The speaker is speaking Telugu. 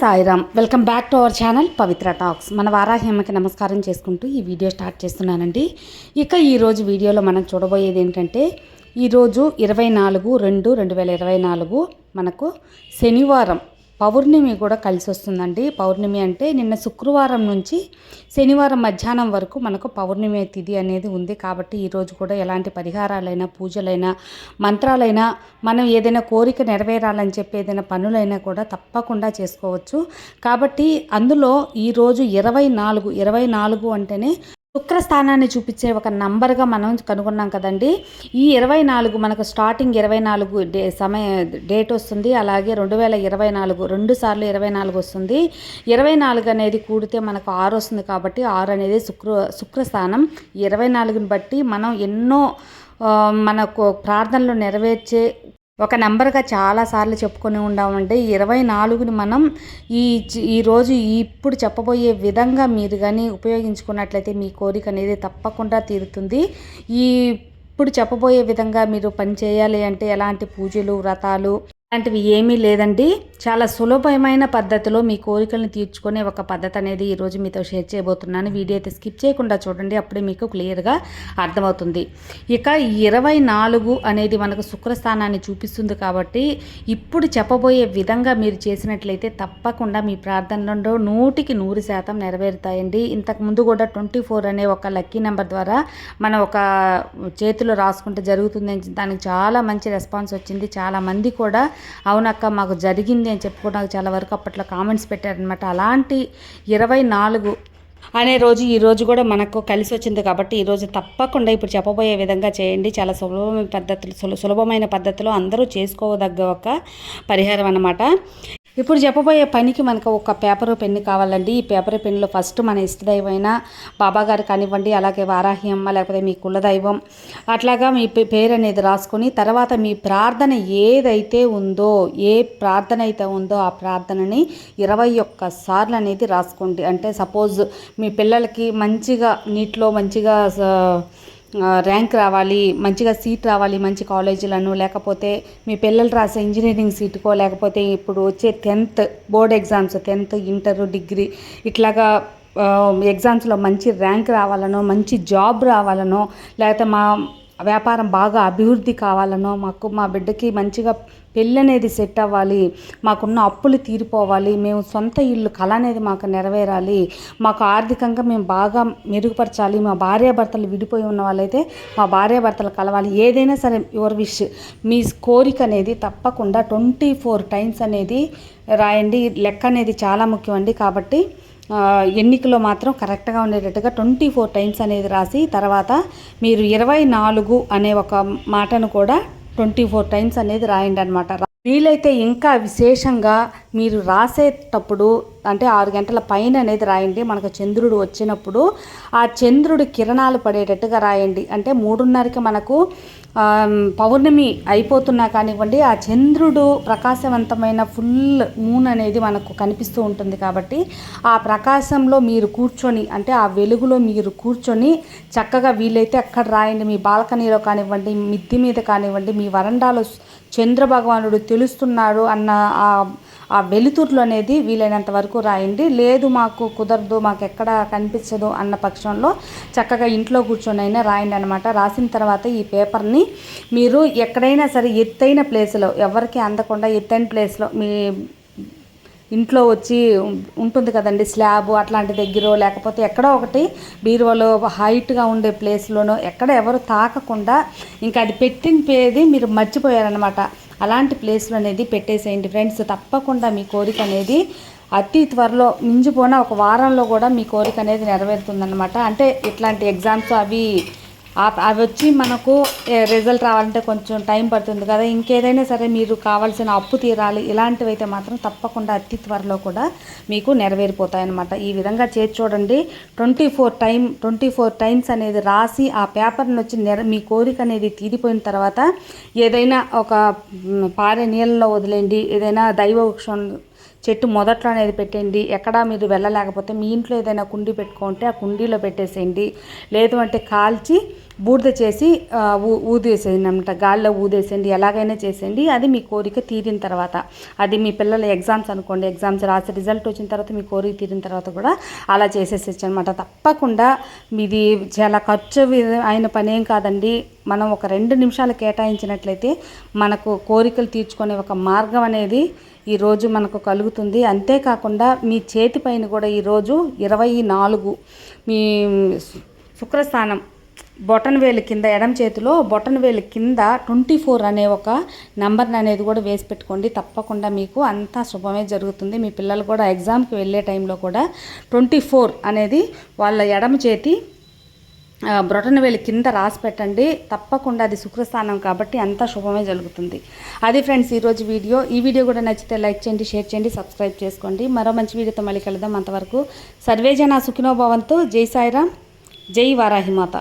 Sairam. Welcome back to our channel Pavitra talks మన వారాహి నమస్కారం చేసుకుంటూ ఈ వీడియో స్టార్ట్ చేస్తున్నానండి. ఇక ఈరోజు వీడియోలో మనం చూడబోయేది ఏంటంటే ఈరోజు ఇరవై నాలుగు రెండు రెండు వేల ఇరవై నాలుగు మనకు శనివారం పౌర్ణమి కూడా కలిసి వస్తుందండి పౌర్ణమి అంటే నిన్న శుక్రవారం నుంచి శనివారం మధ్యాహ్నం వరకు మనకు పౌర్ణమి తిథి అనేది ఉంది. కాబట్టి ఈరోజు కూడా ఎలాంటి పరిహారాలైనా పూజలైనా మంత్రాలైనా మనం ఏదైనా కోరిక నెరవేరాలని చెప్పి ఏదైనా పనులైనా కూడా తప్పకుండా చేసుకోవచ్చు. కాబట్టి అందులో ఈరోజు ఇరవై నాలుగు ఇరవై నాలుగు అంటేనే శుక్రస్థానాన్ని చూపించే ఒక నంబర్గా మనం కనుగొన్నాం కదండి. ఈ ఇరవై నాలుగు మనకు స్టార్టింగ్ ఇరవై నాలుగు డే సమయ డేట్ వస్తుంది. అలాగే రెండు వేల ఇరవై నాలుగు రెండు సార్లు ఇరవై నాలుగు వస్తుంది. ఇరవై నాలుగు అనేది కూడితే మనకు ఆరు వస్తుంది కాబట్టి ఆరు అనేది శుక్ర శుక్రస్థానం. ఇరవై నాలుగుని బట్టి మనం ఎన్నో మనకు ప్రార్థనలు నెరవేర్చే ఒక నెంబర్గా చాలాసార్లు చెప్పుకొని ఉండామంటే ఇరవై నాలుగుని మనం ఈ ఈరోజు ఇప్పుడు చెప్పబోయే విధంగా మీరు కానీ ఉపయోగించుకున్నట్లయితే మీ కోరిక అనేది తప్పకుండా తీరుతుంది. ఈ ఇప్పుడు చెప్పబోయే విధంగా మీరు పని చేయాలి అంటే ఎలాంటి పూజలు వ్రతాలు అలాంటివి ఏమీ లేదండి. చాలా సులభమైన పద్ధతిలో మీ కోరికలను తీర్చుకునే ఒక పద్ధతి అనేది ఈరోజు మీతో షేర్ చేయబోతున్నాను. వీడియో అయితే స్కిప్ చేయకుండా చూడండి అప్పుడే మీకు క్లియర్గా అర్థమవుతుంది. ఇక ఇరవై నాలుగు అనేది మనకు శుక్రస్థానాన్ని చూపిస్తుంది కాబట్టి ఇప్పుడు చెప్పబోయే విధంగా మీరు చేసినట్లయితే తప్పకుండా మీ ప్రార్థనలో నూటికి నూరు శాతం నెరవేరుతాయండి. ఇంతకు ముందు కూడా ట్వంటీ ఫోర్ అనే ఒక లక్కీ నెంబర్ ద్వారా మనం ఒక చేతిలో రాసుకుంటే జరుగుతుంది అని దానికి చాలా మంచి రెస్పాన్స్ వచ్చింది. చాలా మంది కూడా అవునక్క మాకు జరిగింది అని చెప్పుకోవడానికి చాలా వరకు అప్పట్లో కామెంట్స్ పెట్టారనమాట అలాంటి ఇరవై నాలుగు అనే రోజు ఈ రోజు కూడా మనకు కలిసి వచ్చింది కాబట్టి ఈరోజు తప్పకుండా ఇప్పుడు చెప్పబోయే విధంగా చేయండి. చాలా సులభమైన పద్ధతులు సుల- సులభమైన పద్ధతిలో అందరూ చేసుకోదగ్గ ఒక పరిహారం అన్నమాట. ఇప్పుడు చెప్పబోయే పనికి మనకు ఒక పేపరు పెన్ను కావాలండి. ఈ పేపర్ పెన్నులో ఫస్ట్ మన ఇష్టదైవమైన బాబాగారు కానివ్వండి అలాగే వారాహి అమ్మ లేకపోతే మీ కులదైవం అట్లాగా మీ పేరు అనేది రాసుకొని తర్వాత మీ ప్రార్థన ఏదైతే ఉందో ఏ ప్రార్థన అయితే ఉందో ఆ ప్రార్థనని ఇరవై ఒక్క సార్లు అనేది రాసుకోండి. అంటే సపోజ్ మీ పిల్లలకి మంచిగా నీటిలో మంచిగా ర్యాంక్ రావాలి మంచిగా సీట్ రావాలి మంచి కాలేజీలను లేకపోతే మీ పిల్లలు రాసే ఇంజనీరింగ్ సీటుకో లేకపోతే ఇప్పుడు వచ్చే tenth board exams tenth inter degree ఇట్లాగా ఎగ్జామ్స్లో మంచి ర్యాంక్ రావాలనో మంచి జాబ్ రావాలనో లేకపోతే మా వ్యాపారం బాగా అభివృద్ధి కావాలనో మాకు మా బిడ్డకి మంచిగా పెళ్ళి అనేది సెట్ అవ్వాలి మాకున్న అప్పులు తీరిపోవాలి మేము సొంత ఇల్లు కళ అనేది మాకు నెరవేరాలి మాకు ఆర్థికంగా మేము బాగా మెరుగుపరచాలి మా భార్యాభర్తలు విడిపోయి ఉన్న వాళ్ళైతే మా భార్యాభర్తలు కలవాలి. ఏదైనా సరే యువర్ విష్. మీ కోరిక అనేది తప్పకుండా ట్వంటీ ఫోర్ టైమ్స్ అనేది రాయండి. లెక్క అనేది చాలా ముఖ్యం అండి. కాబట్టి ఎన్నికలో మాత్రం కరెక్ట్గా ఉండేటట్టుగా ట్వంటీ ఫోర్ టైమ్స్ అనేది రాసి తర్వాత మీరు ఇరవై నాలుగు అనే ఒక మాటను కూడా ట్వంటీ ఫోర్ టైమ్స్ అనేది రాయండి అనమాట వీలైతే ఇంకా విశేషంగా మీరు రాసేటప్పుడు అంటే ఆరు గంటల పైన అనేది రాయండి. మనకు చంద్రుడు వచ్చినప్పుడు ఆ చంద్రుడి కిరణాలు పడేటట్టుగా రాయండి. అంటే మూడున్నరకి మనకు పౌర్ణమి అయిపోతున్నా కానివ్వండి ఆ చంద్రుడు ప్రకాశవంతమైన ఫుల్ మూన్ అనేది మనకు కనిపిస్తూ ఉంటుంది కాబట్టి ఆ ప్రకాశంలో మీరు కూర్చొని అంటే ఆ వెలుగులో మీరు కూర్చొని చక్కగా వీలైతే అక్కడ రాయండి. మీ బాల్కనీలో కానివ్వండి మిద్ది మీద కానివ్వండి మీ వరండాలో చంద్రభగవానుడు తెలుస్తున్నాడు అన్న ఆ ఆ వెలుతురులు అనేది వీలైనంత వరకు రాయండి. లేదు మాకు కుదరదు మాకు ఎక్కడ కనిపించదు అన్న పక్షంలో చక్కగా ఇంట్లో కూర్చొని అయినా రాయండి అనమాట రాసిన తర్వాత ఈ పేపర్ని మీరు ఎక్కడైనా సరే ఎత్తైన ప్లేస్లో ఎవరికి అందకుండా ఎత్తైన ప్లేస్లో మీ ఇంట్లో వచ్చి ఉంటుంది కదండి స్లాబ్ అట్లాంటి దగ్గర లేకపోతే ఎక్కడో ఒకటి బీరువాలో హైట్గా ఉండే ప్లేస్లోనో ఎక్కడ ఎవరు తాకకుండా ఇంకా అది పెట్టిన పేది మీరు మర్చిపోయారనమాట అలాంటి ప్లేస్లో అనేది పెట్టేసేయండి ఫ్రెండ్స్. తప్పకుండా మీ కోరిక అనేది అతి త్వరలో మించిపోయిన ఒక వారంలో కూడా మీ కోరిక అనేది నెరవేరుతుందన్నమాట. అంటే ఇట్లాంటి ఎగ్జామ్స్ అవి అవి వచ్చి మనకు రిజల్ట్ రావాలంటే కొంచెం టైం పడుతుంది కదా. ఇంకేదైనా సరే మీరు కావాల్సిన అప్పు తీరాలి. ఇలాంటివి అయితే మాత్రం తప్పకుండా అతి త్వరలో కూడా మీకు నెరవేరిపోతాయన్నమాట. ఈ విధంగా చేసి చూడండి. Twenty four time twenty four times అనేది రాసి ఆ పేపర్ని వచ్చి నెర మీ కోరిక అనేది తీరిపోయిన తర్వాత ఏదైనా ఒక పారే నీళ్ళలో వదిలేండి ఏదైనా దైవ వృక్షం చెట్టు మొదట్లో అనేది పెట్టండి ఎక్కడా మీరు వెళ్ళలేకపోతే మీ ఇంట్లో ఏదైనా కుండీ పెట్టుకుంటే ఆ కుండీలో పెట్టేసేయండి. లేదు అంటే కాల్చి బూడిద చేసి ఊ- ఊదేసేయండి అనమాట గాల్లో ఊదేసేయండి ఎలాగైనా చేసేయండి. అది మీ కోరిక తీరిన తర్వాత. అది మీ పిల్లల ఎగ్జామ్స్ అనుకోండి ఎగ్జామ్స్ రాసి రిజల్ట్ వచ్చిన తర్వాత మీ కోరిక తీరిన తర్వాత కూడా అలా చేసేసేచ్చు అనమాట తప్పకుండా మీది చాలా ఖర్చు అయిన పని ఏం కాదండి. మనం ఒక రెండు నిమిషాలు కేటాయించినట్లయితే మనకు కోరికలు తీర్చుకునే ఒక మార్గం అనేది ఈరోజు మనకు కలుగుతుంది. అంతేకాకుండా మీ చేతి పైన కూడా ఈరోజు ఇరవై నాలుగు మీ శుక్రస్థానం బొటన్ వేలు కింద ఎడం చేతిలో బొటన్ వేలు కింద ట్వంటీ ఫోర్ అనే ఒక నెంబర్ని అనేది కూడా వేసి పెట్టుకోండి. తప్పకుండా మీకు అంతా శుభమే జరుగుతుంది. మీ పిల్లలు కూడా ఎగ్జామ్కి వెళ్ళే టైంలో కూడా ట్వంటీ ఫోర్ అనేది వాళ్ళ ఎడమ చేతి ఆ, బ్రొటన కింద రాసి పెట్టండి. తప్పకుండా అది శుక్రస్థానం కాబట్టి అంతా శుభమే జరుగుతుంది. అది ఫ్రెండ్స్ ఈరోజు వీడియో. ఈ వీడియో కూడా నచ్చితే లైక్ చేయండి షేర్ చేయండి సబ్స్క్రైబ్ చేసుకోండి. మరో మంచి వీడియోతో మళ్ళీ కలుద్దాం. అంతవరకు సర్వేజన సుఖినోభవంతో జై సాయిరామ్ జై వారాహిమాత.